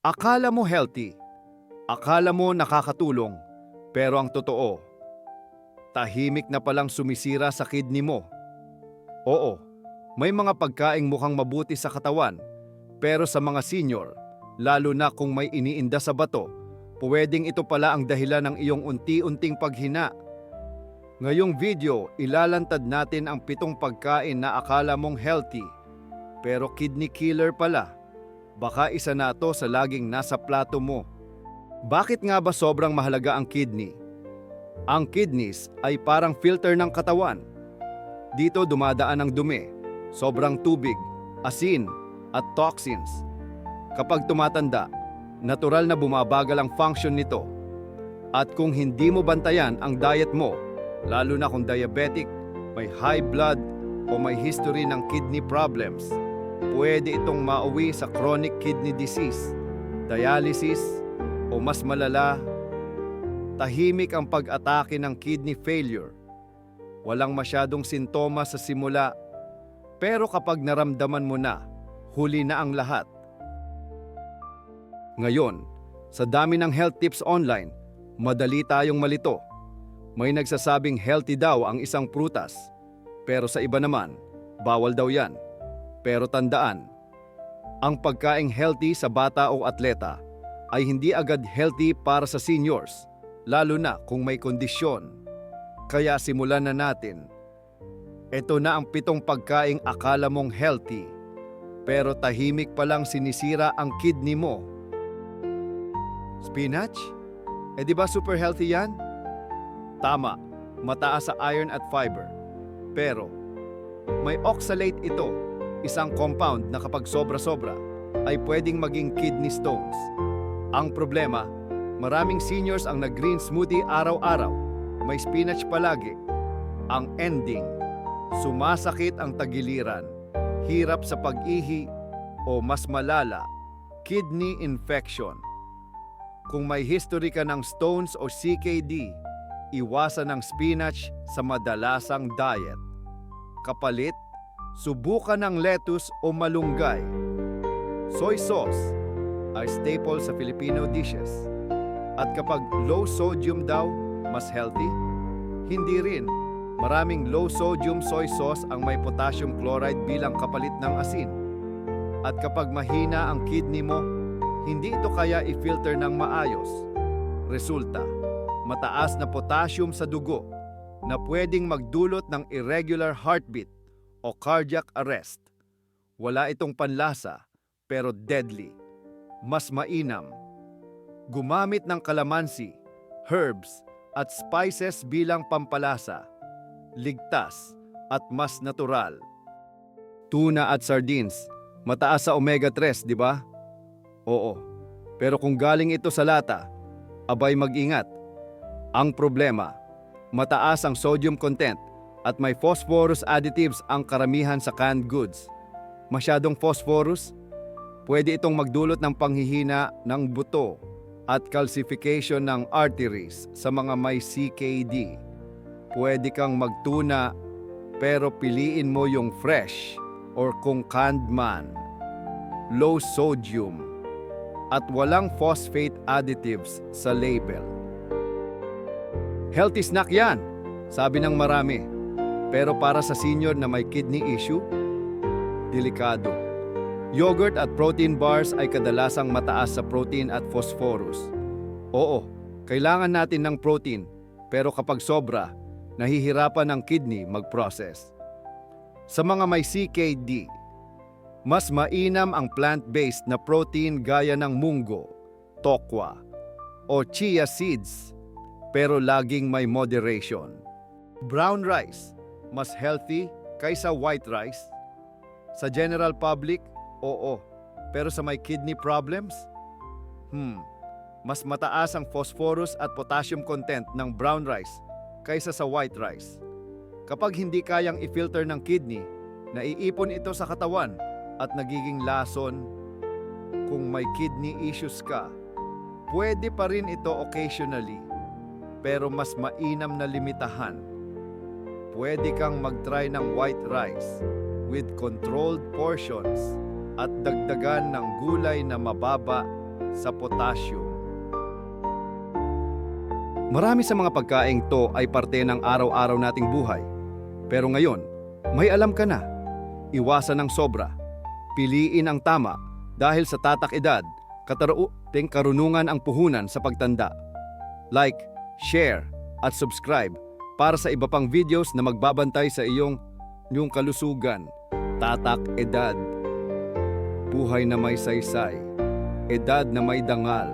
Akala mo healthy. Akala mo nakakatulong. Pero ang totoo, tahimik na palang sumisira sa kidney mo. Oo, may mga pagkaing mukhang mabuti sa katawan, pero sa mga senior, lalo na kung may iniinda sa bato, pwedeng ito pala ang dahilan ng iyong unti-unting paghina. Ngayong video, ilalantad natin ang pitong pagkain na akala mong healthy, pero kidney killer pala. Baka isa na to sa laging nasa plato mo. Bakit nga ba sobrang mahalaga ang kidney? Ang kidneys ay parang filter ng katawan. Dito dumadaan ang dumi, sobrang tubig, asin, at toxins. Kapag tumatanda, natural na bumabagal ang function nito. At kung hindi mo bantayan ang diet mo, lalo na kung diabetic, may high blood o may history ng kidney problems, pwede itong mauwi sa chronic kidney disease, dialysis, o mas malala, tahimik ang pag-atake ng kidney failure. Walang masyadong sintomas sa simula, pero kapag naramdaman mo na, huli na ang lahat. Ngayon, sa dami ng health tips online, madali tayong malito. May nagsasabing healthy daw ang isang prutas, pero sa iba naman, bawal daw yan. Pero tandaan, ang pagkaing healthy sa bata o atleta ay hindi agad healthy para sa seniors, lalo na kung may kondisyon. Kaya simulan na natin. Ito na ang pitong pagkaing akala mong healthy, pero tahimik palang sinisira ang kidney mo. Spinach? Eh di ba super healthy yan? Tama, mataas sa iron at fiber. Pero, may oxalate ito, isang compound na kapag sobra-sobra ay pwedeng maging kidney stones. Ang problema, maraming seniors ang nag-green smoothie araw-araw, may spinach palagi. Ang ending, sumasakit ang tagiliran, hirap sa pag-ihi o mas malala, kidney infection. Kung may history ka ng stones o CKD, iwasan ang spinach sa madalasang diet. Kapalit, subukan ng lettuce o malunggay. Soy sauce ay staple sa Filipino dishes. At kapag low sodium daw, mas healthy? Hindi rin. Maraming low sodium soy sauce ang may potassium chloride bilang kapalit ng asin. At kapag mahina ang kidney mo, hindi ito kaya i-filter ng maayos. Resulta, mataas na potassium sa dugo na pwedeng magdulot ng irregular heartbeat o cardiac arrest. Wala itong panlasa pero deadly. Mas mainam. Gumamit ng kalamansi, herbs at spices bilang pampalasa. Ligtas at mas natural. Tuna at sardines, mataas sa omega-3, di ba? Oo. Pero kung galing ito sa lata, abay mag-ingat. Ang problema, mataas ang sodium content at may phosphorus additives ang karamihan sa canned goods. Masyadong phosphorus, pwede itong magdulot ng panghihina ng buto at calcification ng arteries sa mga may CKD. Pwede kang magtuna pero piliin mo yung fresh or kung canned man. Low sodium at walang phosphate additives sa label. Healthy snack yan, sabi ng marami. Pero para sa senior na may kidney issue, delikado. Yogurt at protein bars ay kadalasang mataas sa protein at phosphorus. Oo, kailangan natin ng protein, pero kapag sobra, nahihirapan ang kidney mag-process. Sa mga may CKD, mas mainam ang plant-based na protein gaya ng munggo, tokwa, o chia seeds, pero laging may moderation. Brown rice, mas healthy kaysa white rice? Sa general public, oo. Pero sa may kidney problems? Hmm, mas mataas ang phosphorus at potassium content ng brown rice kaysa sa white rice. Kapag hindi kayang i-filter ng kidney, naiipon ito sa katawan at nagiging lason. Kung may kidney issues ka, pwede pa rin ito occasionally, pero mas mainam na limitahan. Pwede kang mag-try ng white rice with controlled portions at dagdagan ng gulay na mababa sa potassium. Marami sa mga pagkaing to ay parte ng araw-araw nating buhay. Pero ngayon, may alam ka na. Iwasan ng sobra. Piliin ang tama dahil sa tatak edad, katarauting karunungan ang puhunan sa pagtanda. Like, share, at subscribe para sa iba pang videos na magbabantay sa iyong iyong kalusugan. Tatak edad. Buhay na may saysay. Edad na may dangal.